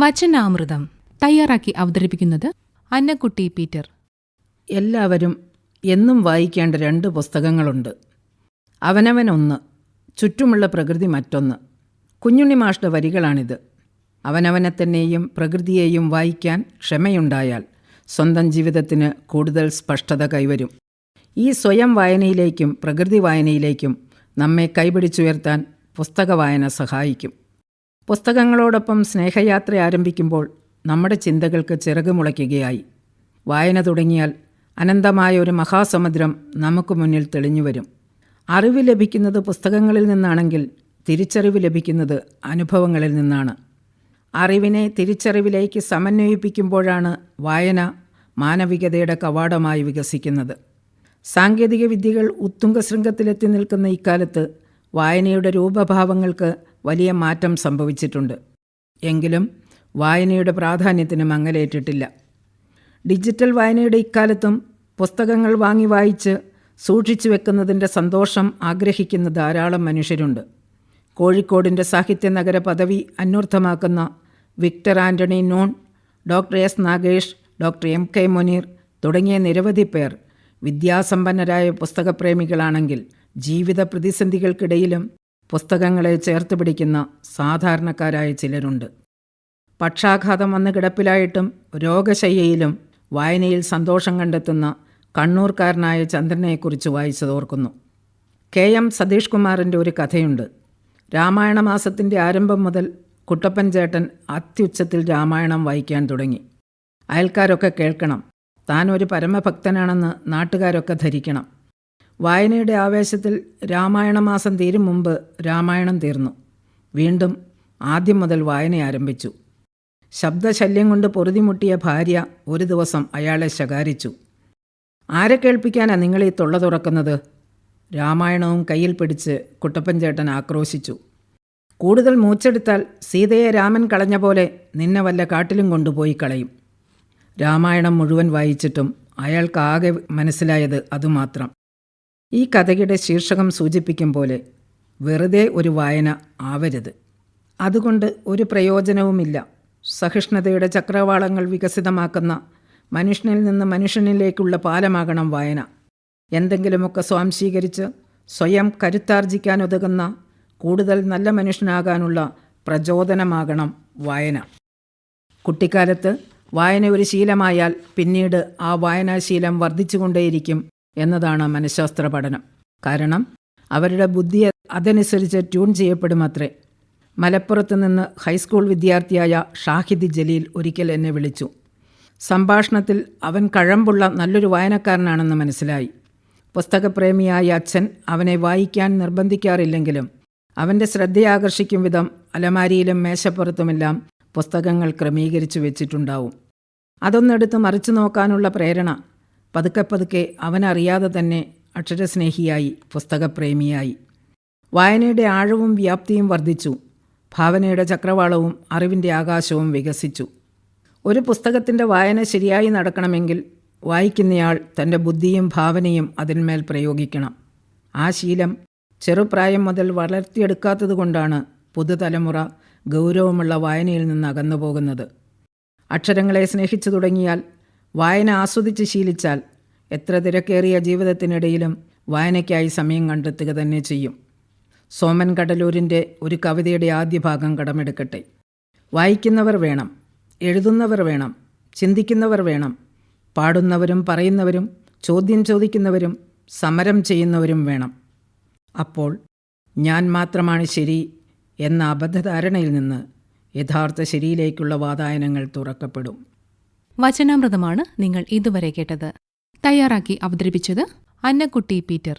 വചനാമൃതം തയ്യാറാക്കി അവതരിപ്പിക്കുന്നത് അന്നക്കുട്ടി പീറ്റർ. എല്ലാവരും എന്നും വായിക്കേണ്ട രണ്ട് പുസ്തകങ്ങളുണ്ട്. അവനവനൊന്ന് ചുറ്റുമുള്ള പ്രകൃതി മറ്റൊന്ന്. കുഞ്ഞുണ്ണി മാഷ്ടെ വരികളാണിത്. അവനവനെ തന്നെയും പ്രകൃതിയെയും വായിക്കാൻ ക്ഷമയുണ്ടായാൽ സ്വന്തം ജീവിതത്തിന് കൂടുതൽ സ്പഷ്ടത കൈവരും. ഈ സ്വയം വായനയിലേക്കും പ്രകൃതി വായനയിലേക്കും നമ്മെ കൈപിടിച്ചുയർത്താൻ പുസ്തക വായന സഹായിക്കും. പുസ്തകങ്ങളോടൊപ്പം സ്നേഹയാത്ര ആരംഭിക്കുമ്പോൾ നമ്മുടെ ചിന്തകൾക്ക് ചിറകുമുളയ്ക്കുകയായി വായന തുടങ്ങിയാൽ അനന്തമായ ഒരു മഹാസമുദ്രം നമുക്ക് മുന്നിൽ തെളിഞ്ഞു വരും അറിവ് ലഭിക്കുന്നത് പുസ്തകങ്ങളിൽ നിന്നാണെങ്കിൽ തിരിച്ചറിവ് ലഭിക്കുന്നത് അനുഭവങ്ങളിൽ നിന്നാണ്. അറിവിനെ തിരിച്ചറിവിലേക്ക് സമന്വയിപ്പിക്കുമ്പോഴാണ് വായന മാനവികതയുടെ കവാടമായി വികസിക്കുന്നത്. സാങ്കേതിക വിദ്യകൾ ഉത്തുംഗശൃംഗത്തിലെത്തി നിൽക്കുന്ന ഇക്കാലത്ത് വായനയുടെ രൂപഭാവങ്ങൾക്ക് വലിയ മാറ്റം സംഭവിച്ചിട്ടുണ്ട്. എങ്കിലും വായനയുടെ പ്രാധാന്യത്തിന് മങ്ങലേറ്റിട്ടില്ല ഡിജിറ്റൽ വായനയുടെ ഇക്കാലത്തും പുസ്തകങ്ങൾ വാങ്ങി വായിച്ച് സൂക്ഷിച്ചു വെക്കുന്നതിന്റെ സന്തോഷം ആഗ്രഹിക്കുന്ന ധാരാളം മനുഷ്യരുണ്ട്. കോഴിക്കോടിന്റെ സാഹിത്യ നഗര പദവി അന്വർത്ഥമാക്കുന്ന Victor Antony non doctor S Nagesh doctor M K Muneer തുടങ്ങിയ നിരവധി പേർ വിദ്യാസമ്പന്നരായ പുസ്തകപ്രേമികളാണെങ്കിൽ ജീവിത പ്രതിസന്ധികൾക്കിടയിലും പുസ്തകങ്ങളെ ചേർത്ത് പിടിക്കുന്ന സാധാരണക്കാരായ ചിലരുണ്ട്. പക്ഷാഘാതം വന്ന് കിടപ്പിലായിട്ടും രോഗശയ്യയിലും വായനയിൽ സന്തോഷം കണ്ടെത്തുന്ന കണ്ണൂർക്കാരനായ ചന്ദ്രനെക്കുറിച്ച് വായിച്ചതോർക്കുന്നു. കെ എം സതീഷ് കുമാറിന്റെ ഒരു കഥയുണ്ട്. രാമായണ മാസത്തിന്റെ ആരംഭം മുതൽ കുട്ടപ്പൻ ചേട്ടൻ അത്യുച്ചത്തിൽ രാമായണം വായിക്കാൻ തുടങ്ങി. അയൽക്കാരൊക്കെ കേൾക്കണം. താൻ ഒരു പരമഭക്തനാണെന്ന് നാട്ടുകാരൊക്കെ ധരിക്കണം. വായനയുടെ ആവേശത്തിൽ രാമായണ മാസം തീരും മുമ്പ് രാമായണം തീർന്നു. വീണ്ടും ആദ്യം മുതൽ വായന ആരംഭിച്ചു. ശബ്ദശല്യം കൊണ്ട് പൊറുതിമുട്ടിയ ഭാര്യ ഒരു ദിവസം അയാളെ ശകാരിച്ചു. ആരെ കേൾപ്പിക്കാനാ നിങ്ങൾ ഈ തൊള്ള തുറക്കുന്നത്? രാമായണവും കയ്യിൽ പിടിച്ച് കുട്ടപ്പൻ ചേട്ടൻ ആക്രോശിച്ചു. കൂടുതൽ മൂച്ചെടുത്താൽ സീതയെ രാമൻ കളഞ്ഞ പോലെ നിന്നെ വല്ല കാട്ടിലും കൊണ്ടുപോയി കളയും. രാമായണം മുഴുവൻ വായിച്ചിട്ടും അയാൾക്കാകെ മനസ്സിലായത് അതുമാത്രം. ഈ കഥയുടെ ശീർഷകം സൂചിപ്പിക്കും പോലെ വെറുതെ ഒരു വായന ആവരുത്. അതുകൊണ്ട് ഒരു പ്രയോജനവുമില്ല. സഹിഷ്ണുതയുടെ ചക്രവാളങ്ങൾ വികസിതമാക്കുന്ന മനുഷ്യനിൽ നിന്ന് മനുഷ്യനിലേക്കുള്ള പാലമാകണം വായന. എന്തെങ്കിലുമൊക്കെ സ്വാംശീകരിച്ച് സ്വയം കരുത്താർജിക്കാനുതകുന്ന കൂടുതൽ നല്ല മനുഷ്യനാകാനുള്ള പ്രചോദനമാകണം വായന. കുട്ടിക്കാലത്ത് വായന ഒരു ശീലമായാൽ പിന്നീട് ആ വായനാശീലം വർദ്ധിച്ചുകൊണ്ടേയിരിക്കും എന്നതാണ് മനഃശാസ്ത്ര പഠനം. കാരണം അവരുടെ ബുദ്ധി അതനുസരിച്ച് ട്യൂൺ ചെയ്യപ്പെടുമത്രേ. മലപ്പുറത്ത് നിന്ന് ഹൈസ്കൂൾ വിദ്യാർത്ഥിയായ ഷാഹിദ് ജലീൽ ഒരിക്കൽ എന്നെ വിളിച്ചു. സംഭാഷണത്തിൽ അവൻ കഴമ്പുള്ള നല്ലൊരു വായനക്കാരനാണെന്ന് മനസ്സിലായി. പുസ്തകപ്രേമിയായ അച്ഛൻ അവനെ വായിക്കാൻ നിർബന്ധിക്കാറില്ലെങ്കിലും അവന്റെ ശ്രദ്ധയാകർഷിക്കും വിധം അലമാരിയിലും മേശപ്പുറത്തുമെല്ലാം പുസ്തകങ്ങൾ ക്രമീകരിച്ചു വെച്ചിട്ടുണ്ടാവും. അതൊന്നെടുത്ത് മറിച്ചു നോക്കാനുള്ള പ്രേരണ പതുക്കെ പതുക്കെ അവനറിയാതെ തന്നെ അക്ഷരസ്നേഹിയായി പുസ്തകപ്രേമിയായി. വായനയുടെ ആഴവും വ്യാപ്തിയും വർദ്ധിച്ചു. ഭാവനയുടെ ചക്രവാളവും അറിവിന്റെ ആകാശവും വികസിച്ചു. ഒരു പുസ്തകത്തിന്റെ വായന ശരിയായി നടക്കണമെങ്കിൽ വായിക്കുന്നയാൾ തന്റെ ബുദ്ധിയും ഭാവനയും അതിന്മേൽ പ്രയോഗിക്കണം. ആ ശീലം ചെറുപ്രായം മുതൽ വളർത്തിയെടുക്കാത്തതുകൊണ്ടാണ് പുതുതലമുറ ഗൗരവമുള്ള വായനയിൽ നിന്ന് അകന്നു പോകുന്നത് അക്ഷരങ്ങളെ സ്നേഹിച്ചു തുടങ്ങിയാൽ വായന ആസ്വദിച്ച് ശീലിച്ചാൽ എത്ര തിരക്കേറിയ ജീവിതത്തിനിടയിലും വായനയ്ക്കായി സമയം കണ്ടെത്തുക തന്നെ ചെയ്യും. സോമൻ കടലൂരിന്റെ ഒരു കവിതയുടെ ആദ്യ ഭാഗം കടമെടുക്കട്ടെ. വായിക്കുന്നവർ വേണം എഴുതുന്നവർ വേണം ചിന്തിക്കുന്നവർ വേണം പാടുന്നവരും പറയുന്നവരും ചോദ്യം ചോദിക്കുന്നവരും സമരം ചെയ്യുന്നവരും വേണം. അപ്പോൾ ഞാൻ മാത്രമാണ് ശരി എന്ന അബദ്ധധാരണയിൽ നിന്ന് യഥാർത്ഥ ശരിയിലേക്കുള്ള വാതായനങ്ങൾ തുറക്കപ്പെടും. വചനാമൃതമാണ് നിങ്ങൾ ഇതുവരെ കേട്ടത്. തയ്യാറാക്കി അവതരിപ്പിച്ചത് അന്നക്കുട്ടി പീറ്റർ.